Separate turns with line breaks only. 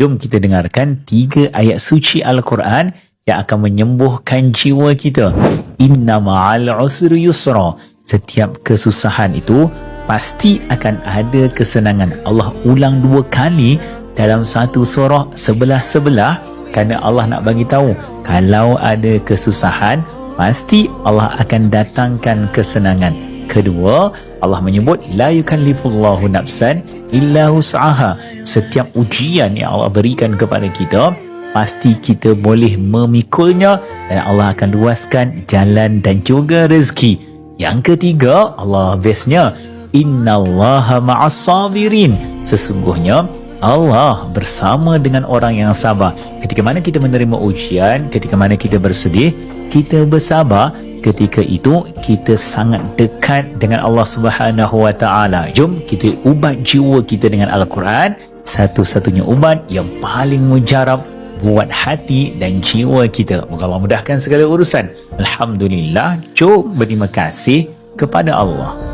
Jom kita dengarkan tiga ayat suci Al-Quran yang akan menyembuhkan jiwa kita. Inna ma'al usri yusra. Setiap kesusahan itu pasti akan ada kesenangan. Allah ulang dua kali dalam satu surah sebelah-sebelah kerana Allah nak bagi tahu kalau ada kesusahan pasti Allah akan datangkan kesenangan. Kedua, Allah menyebut la yukallifullahu nafsan illa wus'aha. Setiap ujian yang Allah berikan kepada kita pasti kita boleh memikulnya dan Allah akan luaskan jalan dan juga rezeki. Yang ketiga, Allah bestnya innallaha ma'as sabirin. Sesungguhnya Allah bersama dengan orang yang sabar. Ketika mana kita menerima ujian, ketika mana kita bersedih, kita bersabar, ketika itu kita sangat dekat dengan Allah Subhanahu Wa Taala. Jom kita ubat jiwa kita dengan Al-Quran, satu-satunya ubat yang paling mujarab buat hati dan jiwa kita. Moga Allah mudahkan segala urusan. Alhamdulillah. Jom berterima kasih kepada Allah.